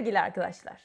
Sevgili arkadaşlar,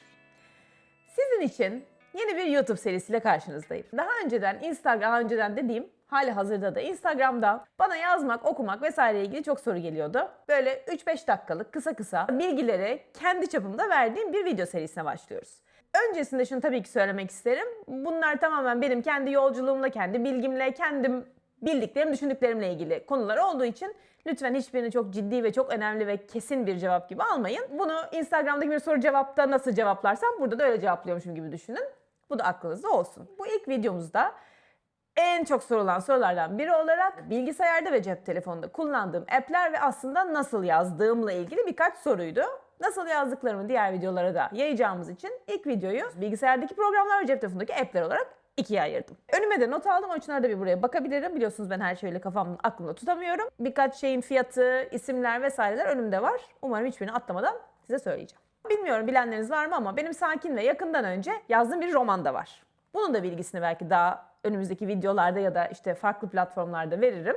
sizin için yeni bir YouTube serisiyle karşınızdayım. Daha önceden Instagram, daha önceden dediğim hali hazırda da Instagram'da bana yazmak, okumak vesaire ilgili çok soru geliyordu. Böyle 3-5 dakikalık kısa kısa bilgileri kendi çapımda verdiğim bir video serisine başlıyoruz. Öncesinde şunu tabii ki söylemek isterim. Bunlar tamamen benim kendi yolculuğumla, kendi bilgimle, kendim bildiklerim, düşündüklerimle ilgili konular olduğu için lütfen hiçbirini çok ciddi ve çok önemli ve kesin bir cevap gibi almayın. Bunu Instagram'daki bir soru cevapta nasıl cevaplarsam burada da öyle cevaplıyormuşum gibi düşünün. Bu da aklınızda olsun. Bu ilk videomuzda en çok sorulan sorulardan biri olarak bilgisayarda ve cep telefonunda kullandığım app'ler ve aslında nasıl yazdığımla ilgili birkaç soruydu. Nasıl yazdıklarımı diğer videolara da yayacağımız için ilk videoyu bilgisayardaki programlar ve cep telefonundaki app'ler olarak ikiye ayırdım. Önüme de not aldım. O için arada bir buraya bakabilirim. Biliyorsunuz ben her şeyle kafamda aklımda tutamıyorum. Birkaç şeyin fiyatı, isimler vesaireler önümde var. Umarım hiçbirini atlamadan size söyleyeceğim. Bilmiyorum bilenleriniz var mı ama benim Sakin ve yakından önce yazdığım bir roman da var. Bunun da bilgisini belki daha önümüzdeki videolarda ya da işte farklı platformlarda veririm.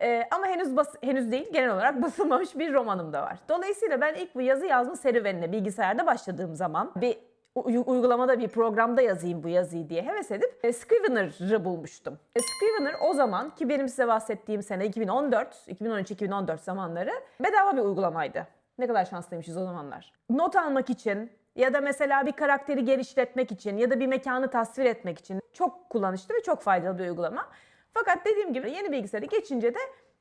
Ee, ama henüz bas henüz değil genel olarak basılmamış bir romanım da var. Dolayısıyla ben ilk bu yazı yazma serüvenine bilgisayarda başladığım zaman bir uygulamada bir programda yazayım bu yazıyı diye heves edip e, Scrivener'ı bulmuştum. E, Scrivener o zaman ki benim size bahsettiğim sene 2014, 2013-2014 zamanları bedava bir uygulamaydı. Ne kadar şanslıymışız o zamanlar. Not almak için ya da mesela bir karakteri genişletmek için ya da bir mekanı tasvir etmek için çok kullanışlı ve çok faydalı bir uygulama. Fakat dediğim gibi yeni bilgisayarı geçince de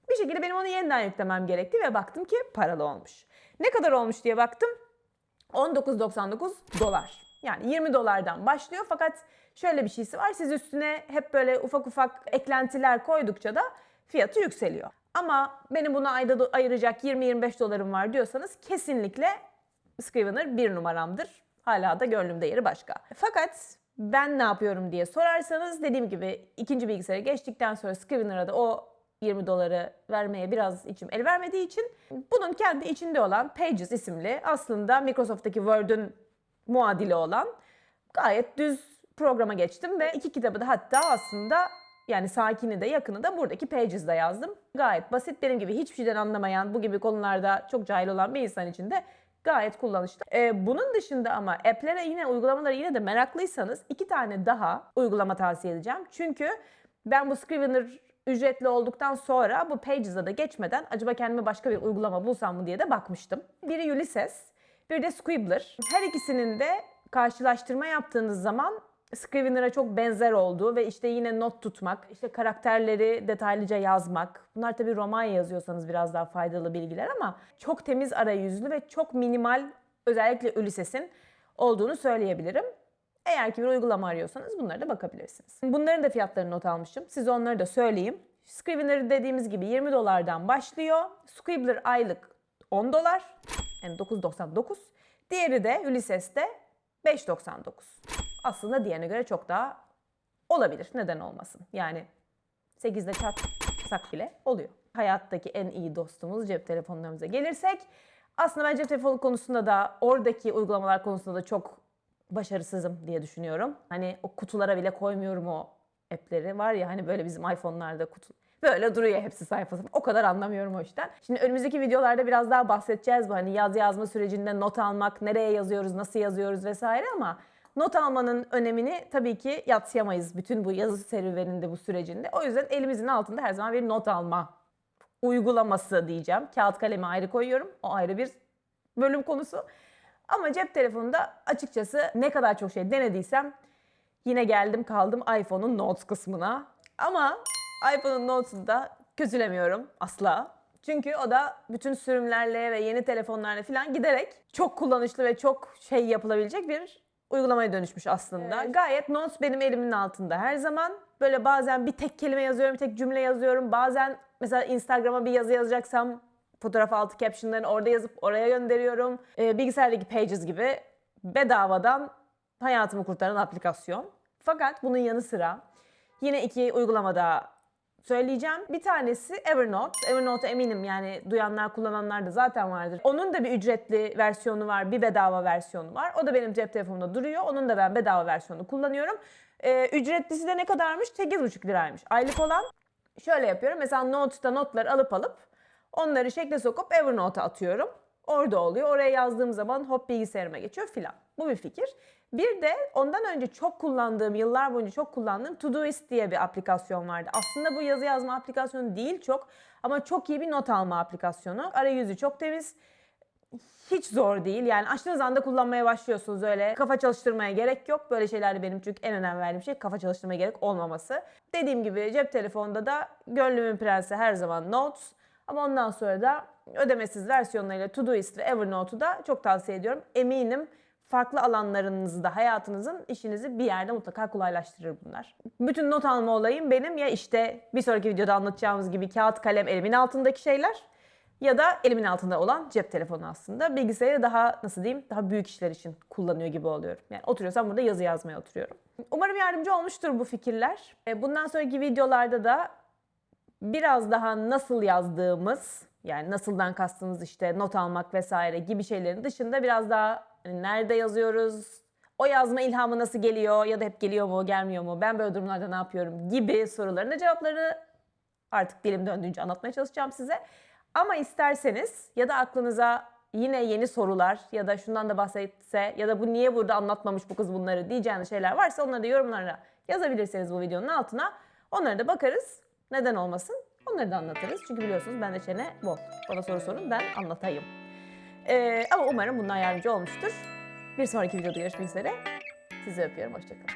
bir şekilde benim onu yeniden yüklemem gerekti ve baktım ki paralı olmuş. Ne kadar olmuş diye baktım. 19.99 dolar. Yani 20 dolardan başlıyor fakat şöyle bir şeysi var. Siz üstüne hep böyle ufak ufak eklentiler koydukça da fiyatı yükseliyor. Ama benim buna ayda ayıracak 20-25 dolarım var diyorsanız kesinlikle Scrivener bir numaramdır. Hala da gönlümde yeri başka. Fakat ben ne yapıyorum diye sorarsanız dediğim gibi ikinci bilgisayara geçtikten sonra Scrivener'a da o 20 doları vermeye biraz içim el vermediği için bunun kendi içinde olan Pages isimli aslında Microsoft'taki Word'ün muadili olan gayet düz programa geçtim ve iki kitabı da hatta aslında yani sakini de yakını da buradaki Pages'da yazdım. Gayet basit benim gibi hiçbir şeyden anlamayan bu gibi konularda çok cahil olan bir insan için de gayet kullanışlı. Ee, bunun dışında ama app'lere yine uygulamalara yine de meraklıysanız iki tane daha uygulama tavsiye edeceğim. Çünkü ben bu Scrivener ücretli olduktan sonra bu Pages'a da geçmeden acaba kendime başka bir uygulama bulsam mı diye de bakmıştım. Biri Ulysses, bir de Scribbler. Her ikisinin de karşılaştırma yaptığınız zaman Scrivener'a çok benzer olduğu ve işte yine not tutmak, işte karakterleri detaylıca yazmak. Bunlar tabii roman yazıyorsanız biraz daha faydalı bilgiler ama çok temiz arayüzlü ve çok minimal özellikle Ulysses'in olduğunu söyleyebilirim. Eğer ki bir uygulama arıyorsanız bunlara da bakabilirsiniz. Bunların da fiyatlarını not almışım. Size onları da söyleyeyim. Scrivener dediğimiz gibi 20 dolardan başlıyor. Scribbler aylık 10 dolar. Yani 9.99. Diğeri de Ulysses'te 5.99. Aslında diğerine göre çok daha olabilir. Neden olmasın? Yani 8'de çarpsak bile oluyor. Hayattaki en iyi dostumuz cep telefonlarımıza gelirsek aslında ben cep telefonu konusunda da oradaki uygulamalar konusunda da çok başarısızım diye düşünüyorum. Hani o kutulara bile koymuyorum o app'leri. Var ya hani böyle bizim iPhone'larda kutu Böyle duruyor hepsi sayfası. O kadar anlamıyorum o işten. Şimdi önümüzdeki videolarda biraz daha bahsedeceğiz bu hani yaz yazma sürecinde not almak, nereye yazıyoruz, nasıl yazıyoruz vesaire ama not almanın önemini tabii ki yatsıyamayız bütün bu yazı serüveninde bu sürecinde. O yüzden elimizin altında her zaman bir not alma uygulaması diyeceğim. Kağıt kalemi ayrı koyuyorum. O ayrı bir bölüm konusu. Ama cep telefonunda açıkçası ne kadar çok şey denediysem yine geldim kaldım iPhone'un Notes kısmına. Ama iPhone'un Notes'u da kötülemiyorum asla. Çünkü o da bütün sürümlerle ve yeni telefonlarla falan giderek çok kullanışlı ve çok şey yapılabilecek bir uygulamaya dönüşmüş aslında. Gayet Notes benim elimin altında her zaman. Böyle bazen bir tek kelime yazıyorum, bir tek cümle yazıyorum. Bazen mesela Instagram'a bir yazı yazacaksam fotoğraf altı captionlarını orada yazıp oraya gönderiyorum. Ee, bilgisayardaki Pages gibi bedavadan hayatımı kurtaran aplikasyon. Fakat bunun yanı sıra yine iki uygulamada söyleyeceğim. Bir tanesi Evernote. Evernote eminim yani duyanlar kullananlar da zaten vardır. Onun da bir ücretli versiyonu var, bir bedava versiyonu var. O da benim cep telefonumda duruyor. Onun da ben bedava versiyonunu kullanıyorum. Ee, ücretlisi de ne kadarmış? 8,5 liraymış. Aylık olan şöyle yapıyorum. Mesela Note'da notları alıp alıp onları şekle sokup Evernote'a atıyorum. Orada oluyor. Oraya yazdığım zaman hop bilgisayarıma geçiyor filan. Bu bir fikir. Bir de ondan önce çok kullandığım, yıllar boyunca çok kullandığım Todoist diye bir aplikasyon vardı. Aslında bu yazı yazma aplikasyonu değil çok ama çok iyi bir not alma aplikasyonu. Arayüzü çok temiz hiç zor değil. Yani açtığınız anda kullanmaya başlıyorsunuz öyle. Kafa çalıştırmaya gerek yok. Böyle şeylerde benim çünkü en önem verdiğim şey kafa çalıştırmaya gerek olmaması. Dediğim gibi cep telefonunda da gönlümün prensi her zaman Notes. Ama ondan sonra da ödemesiz versiyonlarıyla Todoist ve Evernote'u da çok tavsiye ediyorum. Eminim farklı alanlarınızda hayatınızın işinizi bir yerde mutlaka kolaylaştırır bunlar. Bütün not alma olayım benim ya işte bir sonraki videoda anlatacağımız gibi kağıt kalem elimin altındaki şeyler ya da elimin altında olan cep telefonu aslında. Bilgisayarı daha nasıl diyeyim daha büyük işler için kullanıyor gibi oluyorum. Yani oturuyorsam burada yazı yazmaya oturuyorum. Umarım yardımcı olmuştur bu fikirler. E, Bundan sonraki videolarda da biraz daha nasıl yazdığımız yani nasıldan kastımız işte not almak vesaire gibi şeylerin dışında biraz daha hani nerede yazıyoruz, o yazma ilhamı nasıl geliyor ya da hep geliyor mu gelmiyor mu, ben böyle durumlarda ne yapıyorum gibi soruların da cevapları artık dilim döndüğünce anlatmaya çalışacağım size. Ama isterseniz ya da aklınıza yine yeni sorular ya da şundan da bahsetse ya da bu niye burada anlatmamış bu kız bunları diyeceğiniz şeyler varsa onları da yorumlara yazabilirseniz bu videonun altına. Onlara da bakarız. Neden olmasın? Onları da anlatırız. Çünkü biliyorsunuz ben de çene bol. Bana soru sorun ben anlatayım. Ee, ama umarım bundan yardımcı olmuştur. Bir sonraki videoda görüşmek üzere. Sizi öpüyorum. Hoşçakalın.